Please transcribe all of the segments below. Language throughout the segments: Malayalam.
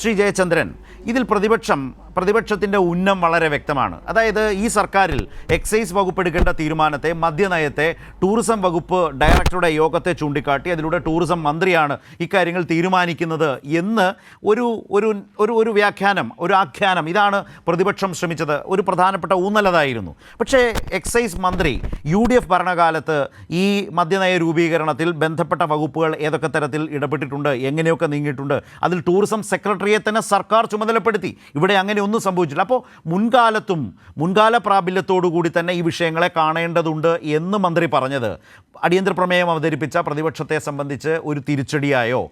ശ്രീ ജയചന്ദ്രൻ. ഇതിൽ പ്രതിപക്ഷം പ്രതിപക്ഷത്തിന്റെ ഉന്നം വളരെ വ്യക്തമാണ്. അതായത് ഈ സർക്കാരിൽ എക്സൈസ് വകുപ്പ് എടുക്കേണ്ട തീരുമാനത്തെ മദ്യനയത്തെ ടൂറിസം വകുപ്പ് ഡയറക്ടറുടെ യോഗത്തെ ചൂണ്ടിക്കാട്ടി അതിലൂടെ ടൂറിസം മന്ത്രിയാണ് ഇക്കാര്യങ്ങൾ തീരുമാനിക്കുന്നത് എന്ന് ഒരു ഒരു ഒരു വ്യാഖ്യാനം ഒരു ആഖ്യാനം. ഇതാണ് പ്രതിപക്ഷം ശ്രമിച്ചത്. ഒരു പ്രധാനപ്പെട്ട ഊന്നലതായിരുന്നു. പക്ഷേ എക്സൈസ് മന്ത്രി യു ഡി എഫ് ഭരണകാലത്ത് ഈ മദ്യനയ രൂപീകരണത്തിൽ ബന്ധപ്പെട്ട വകുപ്പുകൾ ഏതൊക്കെ തരത്തിൽ ഇടപെട്ടിട്ടുണ്ട് എങ്ങനെയൊക്കെ നീങ്ങിയിട്ടുണ്ട് അതിൽ ടൂറിസം സെക്രട്ടറിയെ തന്നെ സർക്കാർ ചുമതലപ്പെടുത്തി. ഇവിടെ അങ്ങനെ ഒന്നും സംഭവിച്ചില്ല അപ്പോൾ മുൻകാലത്തും മുൻകാല പ്രാബല്യത്തോടു കൂടി തന്നെ ഈ വിഷയങ്ങളെ കാണേണ്ടതുണ്ട് എന്ന് മന്ത്രി പറഞ്ഞത്. അടിയന്തര പ്രമേയം അവതരിപ്പിച്ച പ്രതിപക്ഷത്തെ സംബന്ധിച്ച് ഒരു തിരിച്ചടിയായോ?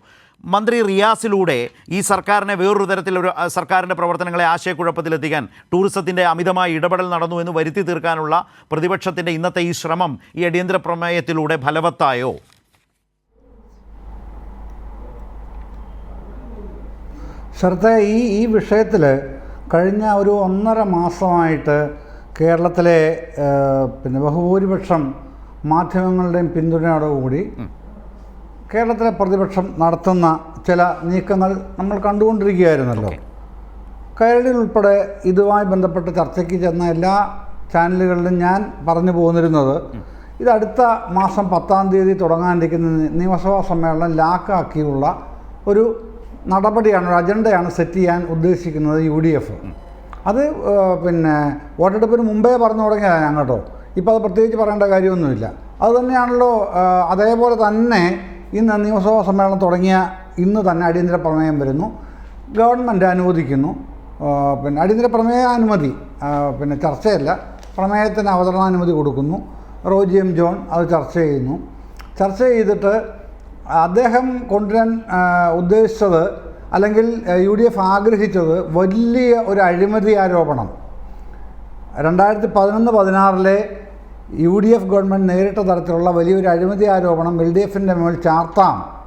മന്ത്രി റിയാസിലൂടെ ഈ സർക്കാരിനെ വേറൊരു തരത്തിലൊരു സർക്കാരിന്റെ പ്രവർത്തനങ്ങളെ ആശയക്കുഴപ്പത്തിലെത്തിക്കാൻ ടൂറിസത്തിന്റെ അമിതമായ ഇടപെടൽ നടന്നു എന്ന് വരുത്തി തീർക്കാനുള്ള പ്രതിപക്ഷത്തിന്റെ ഇന്നത്തെ ഈ ശ്രമം ഈ അടിയന്തര പ്രമേയത്തിലൂടെ ഫലവത്തായോ? ശ്രദ്ധ ഈ ഈ വിഷയത്തിൽ കഴിഞ്ഞ ഒരു ഒന്നര മാസമായിട്ട് കേരളത്തിലെ പിന്നെ ബഹുഭൂരിപക്ഷം മാധ്യമങ്ങളുടെയും പിന്തുണയോടുകൂടി കേരളത്തിലെ പ്രതിപക്ഷം നടത്തുന്ന ചില നീക്കങ്ങൾ നമ്മൾ കണ്ടുകൊണ്ടിരിക്കുകയായിരുന്നല്ലോ. കൈരളിയിൽ ഉൾപ്പെടെ ഇതുമായി ബന്ധപ്പെട്ട് ചർച്ചയ്ക്ക് ചെന്ന എല്ലാ ചാനലുകളിലും ഞാൻ പറഞ്ഞു പോന്നിരുന്നത് ഇത് അടുത്ത മാസം പത്താം തീയതി തുടങ്ങാനിരിക്കുന്ന നിയമസഭാ സമ്മേളനം ലാക്കാക്കിയുള്ള ഒരു നടപടിയാണ് ഒരു അജണ്ടയാണ് സെറ്റ് ചെയ്യാൻ ഉദ്ദേശിക്കുന്നത് യു ഡി എഫ്. അത് പിന്നെ വോട്ടെടുപ്പിന് മുമ്പേ പറഞ്ഞു തുടങ്ങിയതാണ് ഞാൻ കേട്ടോ ഇപ്പോൾ അത് പ്രത്യേകിച്ച് പറയേണ്ട കാര്യമൊന്നുമില്ല. അതുതന്നെയാണല്ലോ അതേപോലെ തന്നെ ഇന്ന് നിയമസഭാ സമ്മേളനം തുടങ്ങിയ ഇന്ന് തന്നെ അടിയന്തര പ്രമേയം വരുന്നു. ഗവൺമെന്റ് അനുവദിക്കുന്നു. പിന്നെ അടിയന്തര പ്രമേയ അനുമതി പിന്നെ ചർച്ചയല്ല. പ്രമേയത്തിന് അവതരണാനുമതി കൊടുക്കുന്നു. റോജി എം ജോൺ അത് ചർച്ച ചെയ്യുന്നു. ചർച്ച ചെയ്തിട്ട് അദ്ദേഹം കൊണ്ടുവരാൻ ഉദ്ദേശിച്ചത് അല്ലെങ്കിൽ യു ഡി എഫ് ആഗ്രഹിച്ചത് വലിയ ഒരു അഴിമതി ആരോപണം. രണ്ടായിരത്തി പതിനൊന്ന് പതിനാറിലെ യു ഡി എഫ് ഗവൺമെന്റ് നേരിട്ട തരത്തിലുള്ള വലിയൊരു അഴിമതി ആരോപണം എൽ ഡി എഫിന്റെ മേൽ ചാർത്താം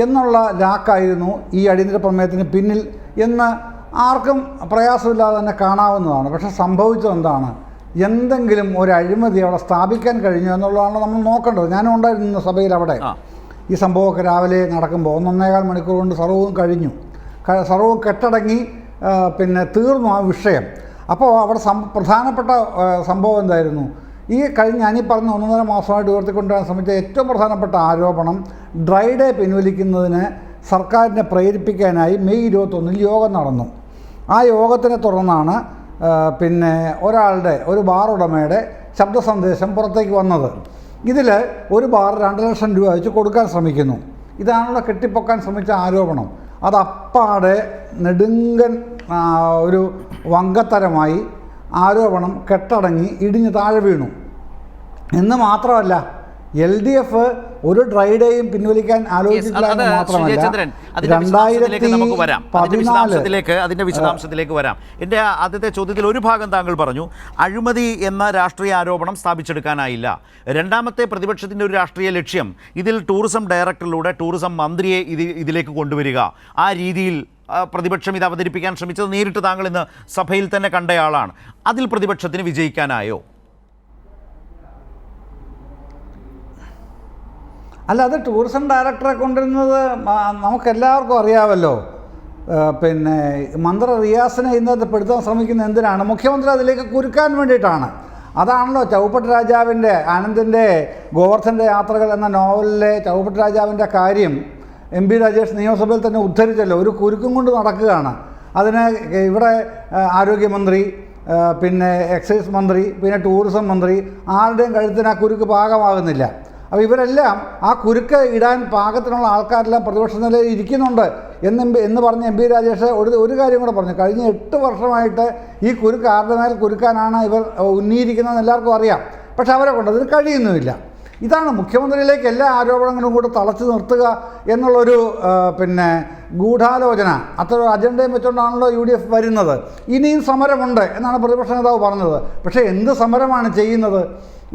എന്നുള്ള ലാക്കായിരുന്നു ഈ അടിയന്തര പ്രമേയത്തിന് പിന്നിൽ എന്ന് ആർക്കും പ്രയാസമില്ലാതെ തന്നെ കാണാവുന്നതാണ്. പക്ഷേ സംഭവിച്ചത് എന്താണ്? എന്തെങ്കിലും ഒരു അഴിമതി അവിടെ സ്ഥാപിക്കാൻ കഴിഞ്ഞു എന്നുള്ളതാണ് നമ്മൾ നോക്കേണ്ടത്. ഞാനും ഉണ്ടായിരുന്നു സഭയിൽ അവിടെ. ഈ സംഭവമൊക്കെ രാവിലെ നടക്കുമ്പോൾ ഒന്നൊന്നേകാൽ മണിക്കൂർ കൊണ്ട് സർവവും കഴിഞ്ഞു. സർവവും കെട്ടടങ്ങി പിന്നെ തീർന്നു ആ വിഷയം. അപ്പോൾ അവിടെ സം പ്രധാനപ്പെട്ട സംഭവം എന്തായിരുന്നു? ഈ കഴിഞ്ഞ ഞാനീ പറഞ്ഞ ഒന്നൊന്നര മാസമായിട്ട് ഉയർത്തിക്കൊണ്ടുവരാൻ ശ്രമിച്ച ഏറ്റവും പ്രധാനപ്പെട്ട ആരോപണം ഡ്രൈ ഡേ പിൻവലിക്കുന്നതിന് സർക്കാരിനെ പ്രേരിപ്പിക്കാനായി മെയ് ഇരുപത്തൊന്നിൽ യോഗം നടന്നു. ആ യോഗത്തിനെ തുടർന്നാണ് പിന്നെ ഒരാളുടെ ഒരു ബാർ ഉടമയുടെ ശബ്ദ സന്ദേശം പുറത്തേക്ക് വന്നത്. ഇതിൽ ഒരു ബാർ രണ്ട് ലക്ഷം രൂപ വെച്ച് കൊടുക്കാൻ ശ്രമിക്കുന്നു. ഇതാണല്ലോ കെട്ടിപ്പൊക്കാൻ ശ്രമിച്ച ആരോപണം. അത് അപ്പാടെ നെടുങ്കൻ ഒരു വങ്കത്തരമായി ആരോപണം കെട്ടടങ്ങി ഇടിഞ്ഞ് താഴെ വീണു. എന്ന് മാത്രമല്ല എൽ ഡി എഫ് ഒരു ഡ്രൈഡേയും പിൻവലിക്കാൻ ആലോചിച്ചിട്ടില്ല മാത്രമല്ല. വരാം. എന്റെ വിശദാംശത്തിലേക്ക് അതിന്റെ വിശദാംശത്തിലേക്ക് വരാം. എന്റെ ആദ്യത്തെ ചോദ്യത്തിൽ ഒരു ഭാഗം താങ്കൾ പറഞ്ഞു അഴിമതി എന്ന രാഷ്ട്രീയ ആരോപണം സ്ഥാപിച്ചെടുക്കാനായില്ല. രണ്ടാമത്തെ പ്രതിപക്ഷത്തിന്റെ ഒരു രാഷ്ട്രീയ ലക്ഷ്യം ഇതിൽ ടൂറിസം ഡയറക്ടറിലൂടെ ടൂറിസം മന്ത്രിയെ ഇത് ഇതിലേക്ക് കൊണ്ടുവരിക. ആ രീതിയിൽ പ്രതിപക്ഷം ഇത് അവതരിപ്പിക്കാൻ ശ്രമിച്ചത് നേരിട്ട് താങ്കൾ ഇന്ന് സഭയിൽ തന്നെ കണ്ടയാളാണ് അതിൽ പ്രതിപക്ഷത്തിന് വിജയിക്കാനായോ? അല്ല അത് ടൂറിസം ഡയറക്ടറെ കൊണ്ടുവരുന്നത് നമുക്കെല്ലാവർക്കും അറിയാമല്ലോ പിന്നെ മന്ത്രി റിയാസിനെ ഇന്നത്തെ പെടുത്താൻ ശ്രമിക്കുന്ന എന്തിനാണ്? മുഖ്യമന്ത്രി അതിലേക്ക് കുരുക്കാൻ വേണ്ടിയിട്ടാണ്. അതാണല്ലോ ചൗപ്പട്ട് രാജാവിന്റെ ആനന്ദിന്റെ ഗോവർദ്ധന്റെ യാത്രകൾ എന്ന നോവലിലെ ചൗപ്പട്ട് രാജാവിന്റെ കാര്യം എം പി രാജേഷ് നിയമസഭയിൽ തന്നെ ഉദ്ധരിച്ചല്ലോ. ഒരു കുരുക്കും കൊണ്ട് നടക്കുകയാണ്. അതിന് ഇവിടെ ആരോഗ്യമന്ത്രി പിന്നെ എക്സൈസ് മന്ത്രി പിന്നെ ടൂറിസം മന്ത്രി ആരുടെയും കഴുത്തിന് ആ കുരുക്ക് പാകമാകുന്നില്ല. അപ്പോൾ ഇവരെല്ലാം ആ കുരുക്ക് ഇടാൻ പാകത്തിനുള്ള ആൾക്കാരെല്ലാം പ്രതിപക്ഷ നിലയിൽ ഇരിക്കുന്നുണ്ട് എന്ന് എന്ന് പറഞ്ഞ എം പി രാജേഷ് ഒരു ഒരു കാര്യം കൂടെ പറഞ്ഞു. കഴിഞ്ഞ എട്ട് വർഷമായിട്ട് ഈ കുരുക്ക് ആരുടെ മേൽ കുരുക്കാനാണ് ഇവർ ഉന്നിയിരിക്കുന്നതെന്ന് എല്ലാവർക്കും അറിയാം. പക്ഷെ അവരെ കൊണ്ട് അതിന് കഴിയുന്നുമില്ല. ഇതാണ് മുഖ്യമന്ത്രിയിലേക്ക് എല്ലാ ആരോപണങ്ങളും കൂടെ തളച്ചു നിർത്തുക എന്നുള്ളൊരു പിന്നെ ഗൂഢാലോചന. അത്ര അജണ്ടയും വെച്ചുകൊണ്ടാണല്ലോ യു ഡി എഫ് വരുന്നത്. ഇനിയും സമരമുണ്ട് എന്നാണ് പ്രതിപക്ഷ നേതാവ് പറഞ്ഞത്. പക്ഷേ എന്ത് സമരമാണ് ചെയ്യുന്നത്?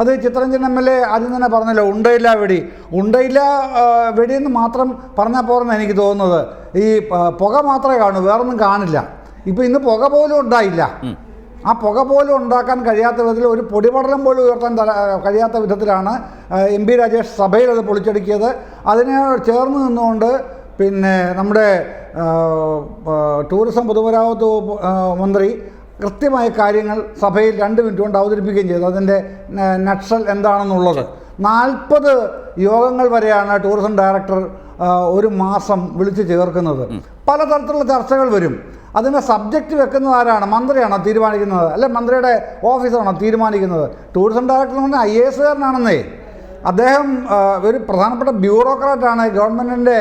അത് ചിത്രരഞ്ജൻ എം എൽ എ ആദ്യം തന്നെ പറഞ്ഞല്ലോ ഉണ്ടയില്ല വെടി. ഉണ്ടയില്ല വെടിയെന്ന് മാത്രം പറഞ്ഞാൽ പോരെന്ന് എനിക്ക് തോന്നുന്നത്. ഈ പുക മാത്രമേ കാണൂ വേറൊന്നും കാണില്ല. ഇപ്പോൾ ഇന്ന് പുക പോലും ഉണ്ടായില്ല. ആ പുക പോലും ഉണ്ടാക്കാൻ കഴിയാത്ത വിധത്തിൽ ഒരു പൊടിപടലം പോലും ഉയർത്താൻ കഴിയാത്ത വിധത്തിലാണ് എം പി രാജേഷ് സഭയിൽ അത് പൊളിച്ചടുക്കിയത്. അതിനെ ചേർന്ന് നിന്നുകൊണ്ട് പിന്നെ നമ്മുടെ ടൂറിസം പൊതുമരാമത്ത് മന്ത്രി കൃത്യമായ കാര്യങ്ങൾ സഭയിൽ രണ്ട് മിനിറ്റ് കൊണ്ട് അവതരിപ്പിക്കുകയും ചെയ്തു. അതിന്റെ നക്ഷൽ നക്സൽ എന്താണെന്നുള്ളത്. നാൽപ്പത് യോഗങ്ങൾ വരെയാണ് ടൂറിസം ഡയറക്ടർ ഒരു മാസം വിളിച്ചു ചേർക്കുന്നത്. പലതരത്തിലുള്ള ചർച്ചകൾ വരും. അതിന്റെ സബ്ജക്റ്റ് വെക്കുന്നത് ആരാണ്? മന്ത്രിയാണോ തീരുമാനിക്കുന്നത്? അല്ലെ മന്ത്രിയുടെ ഓഫീസാണോ തീരുമാനിക്കുന്നത്? ടൂറിസം ഡയറക്ടർ എന്ന് പറഞ്ഞാൽ ഐ എ എസുകാരനാണെന്നേ അദ്ദേഹം ഒരു പ്രധാനപ്പെട്ട ബ്യൂറോക്രാറ്റാണ് ഗവൺമെന്റിന്റെ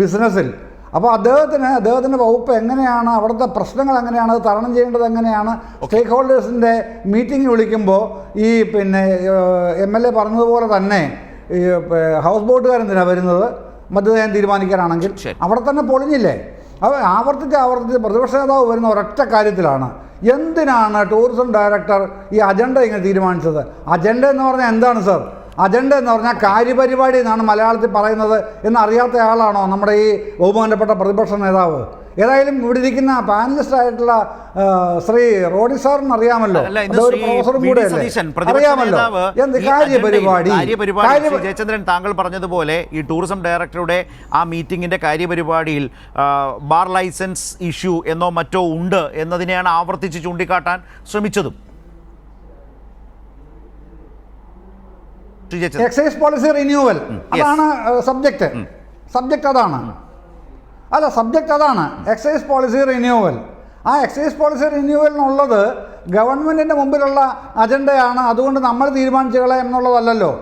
ബിസിനസ്സിൽ അപ്പോൾ അദ്ദേഹത്തിന് അദ്ദേഹത്തിന്റെ വകുപ്പ് എങ്ങനെയാണ് അവിടുത്തെ പ്രശ്നങ്ങൾ എങ്ങനെയാണ് അത് തരണം ചെയ്യേണ്ടത് എങ്ങനെയാണ്? സ്റ്റേക്ക് ഹോൾഡേഴ്സിന്റെ മീറ്റിംഗ് വിളിക്കുമ്പോൾ ഈ പിന്നെ എം എൽ എ പറഞ്ഞതുപോലെ തന്നെ ഈ ഹൗസ് ബോട്ടുകാരെന്തിനാണ് വരുന്നത്? മദ്യനയം തീരുമാനിക്കാനാണെങ്കിൽ. അവിടെ തന്നെ പൊളിഞ്ഞില്ലേ? അവ ആവർത്തിച്ച് ആവർത്തിച്ച് പ്രതിപക്ഷ നേതാവ് വരുന്ന ഒരൊറ്റ കാര്യത്തിലാണ്. എന്തിനാണ് ടൂറിസം ഡയറക്ടർ ഈ അജണ്ട ഇങ്ങനെ തീരുമാനിച്ചത്? അജണ്ട എന്ന് പറഞ്ഞാൽ എന്താണ് സർ അജണ്ട എന്ന് പറഞ്ഞാൽ കാര്യപരിപാടി എന്നാണ് മലയാളത്തിൽ പറയുന്നത് എന്നറിയാത്ത ആളാണോ നമ്മുടെ ഈ ബഹുമാനപ്പെട്ട പ്രതിപക്ഷ നേതാവ്? ഏതായാലും ഇവിടെ ഇരിക്കുന്ന പാനലിസ്റ്റ് ആയിട്ടുള്ള ശ്രീ റോഡി സാറിന് അറിയാമല്ലോ. അറിയാമല്ലോ. എന്ത് കാര്യപരിപാടി? ജയചന്ദ്രൻ താങ്കൾ പറഞ്ഞതുപോലെ ഈ ടൂറിസം ഡയറക്ടറുടെ ആ മീറ്റിംഗിന്റെ കാര്യപരിപാടിയിൽ ബാർ ലൈസൻസ് ഇഷ്യൂ എന്നോ മറ്റോ ഉണ്ട് എന്നതിനെയാണ് ആവർത്തിച്ച് ചൂണ്ടിക്കാട്ടാൻ ശ്രമിച്ചതും. എക്സൈസ് പോളിസി റിന്യൂവൽ അതാണ് സബ്ജക്റ്റ് സബ്ജക്റ്റ് അതാണ്. അല്ല സബ്ജക്റ്റ് അതാണ്. എക്സൈസ് പോളിസി റിന്യൂവൽ ആ എക്സൈസ് പോളിസി റിന്യൂവലിനുള്ളത് ഗവൺമെന്റിന്റെ മുമ്പിലുള്ള അജണ്ടയാണ് അതുകൊണ്ട് നമ്മൾ തീരുമാനിച്ചു കളയാം എന്നുള്ളതല്ലല്ലോ.